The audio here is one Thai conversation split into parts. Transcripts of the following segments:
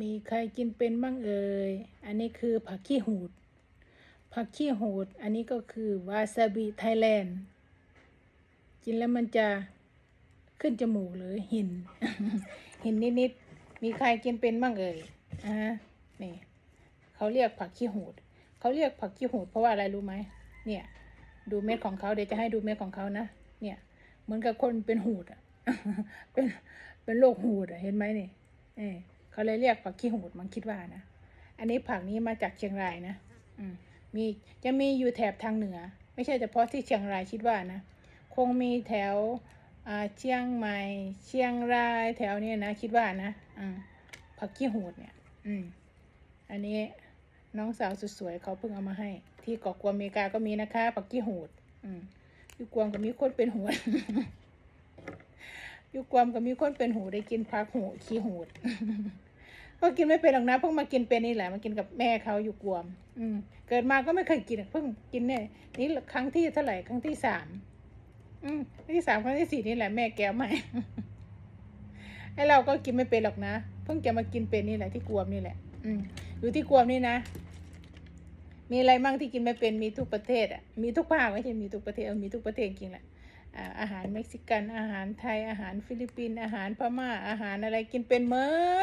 มีใครกินเป็นบ้างเอ่ย อันนี้คือผักขี้หูด ผักขี้หูด อันนี้ก็คือวาซาบิไทยแลนด์ กินแล้วมันจะขึ้นจมูกหรือหิน หินนิดๆ มีใครกินเป็นบ้างเอ่ยอ่านี่เขาเรียกผักขี้หูด เขาเรียกผักขี้หูดเพราะว่าอะไรรู้ไหม เนี่ย ดูเม็ดของเขาเดี๋ยวจะให้ดูเม็ดของเขานะ เนี่ย เหมือนกับคนเป็นหูดอะ เป็น เป็นโรคหูดอะ เห็นไหมนี่เอ เขาเลยเรียกผักขี้หูดมันคิดว่านะ อันนี้ผักนี้มาจากเชียงรายนะ อืมมีจะมีอยู่แถบทางเหนือ ไม่ใช่เฉพาะที่เชียงรายคิดว่านะ คงมีแถวอ่าเชียงใหม่ เชียงรายแถวเนี้นะคิดว่านะอืมผักขี้หูดเนี่ย อืม อันนี้น้องสาวสุดสวยเขาเพิ่งเอามาให้ ที่เกาะกวมอเมริกาก็มีนะคะผักขี้หูด อืมอยู่กวมก็มีคนเป็นหัว อยู่กวมก็มีคนเป็นหูได้กินผักหูขี้หูดก็กินไม่เป็นหรอกนะเพิ่งมากินเป็นนี่แหละมากินกับแม่เขาอยู่กวม อืม เกิดมาก็ไม่เคยกินเพิ่งกินเนี่ยนี่ครั้งที่เท่าไหร่ครั้งที่สามอืมครั้งที่สามครั้งที่สี่นี่แหละแม่แก้วใหม่ไอเราก็กินไม่เป็นหรอกนะเพิ่งจะมากินเป็นนี่แหละที่กวมนี่แหละ อืมอยู่ที่กวมนี่นะมีอะไรมั่งที่กินไม่เป็นมีทุกประเทศอะมีทุกภาคไม่ใช่มีทุกประเทศเออมีทุกประเทศจริงแหละ อาหารเม็กซิกัน อาหารไทย อาหารฟิลิปปินส์ อาหารพม่า อาหารอะไรกินเป็นเม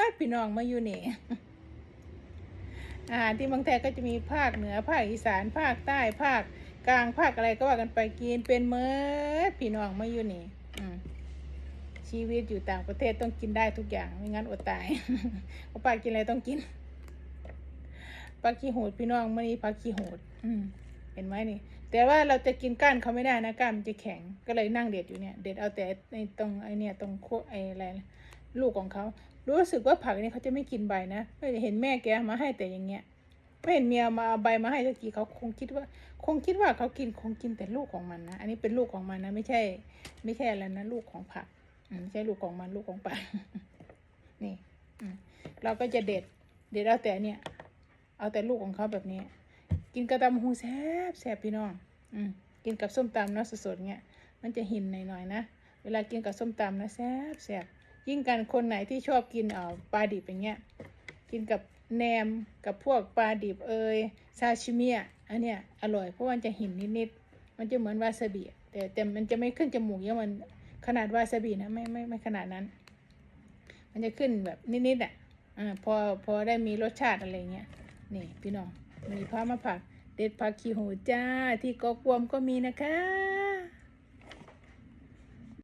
ดพี่น้องมาอยู่นี่ อาหารที่เมืองไทก็จะมีภาคเหนือ ภาคอีสาน ภาคใต้ ภาคกลาง ภาคอะไรก็ว่ากันไปกินเป็นเมดพี่น้องมาอยู่นี่ชีวิตอยู่ต่างประเทศต้องกินได้ทุกอย่าง ไม่งั้นอดตายเพราะป้ากินอะไรต้องกินปลาขี้โหดพี่น้องมื่อนี้ปลาขี้โหด อืม เห็นไหมนี่ แต่ว่าเราจะกินก้านเขาไม่ได้นะก้านมันจะแข็งก็เลยนั่งเด็ดอยู่เนี่ย เด็ดเอาแต่ในตรงไอเนี่ยตรงโคไออะไรลูกของเขารู้สึกว่าผักนี่เขาจะไม่กินใบนะไม่เห็นแม่แกมาให้แต่อย่างเงี้ยไม่เห็นเมียมาเอาใบมาให้สักทีเขาคงคิดว่า คงคิดว่าเขากินคงกินแต่ลูกของมันนะ อันนี้เป็นลูกของมันนะ ไม่ใช่ ไม่ใช่อะไรนะลูกของผักอืมไม่ใช่ลูกของมันลูกของป่านี่เราก็จะเด็ด เด็ดเอาแต่เนี่ย เอาแต่ลูกของเขาแบบนี้ กินกระตำหูแซ่บแซ่บพี่น้อง อืมกินกับส้มตำเนาะสดๆเงี้ย มันจะหินหน่อยๆนะ เวลากินกับส้มตำนะแซ่บแซ่บยิ่งกันคนไหนที่ชอบกินเอ่อปลาดิบอย่างเงี้ย กินกับแหนมกับพวกปลาดิบเอยซาชิมิอะอันเนี้ยอร่อยเพราะมันจะหินนิดๆ มันจะเหมือนวาซาบิแต่แต่มันจะไม่ขึ้นจมูกเยอะมันขนาดวาซาบินะไม่ไม่ไม่ขนาดนั้น มันจะขึ้นแบบนิดๆอะอ่าพอพอได้มีรสชาติอะไรเงี้ยนี่พี่น้อง มีพามาผักเด็ดผักขี้หูจ้า ที่ก็กวมก็มีนะคะ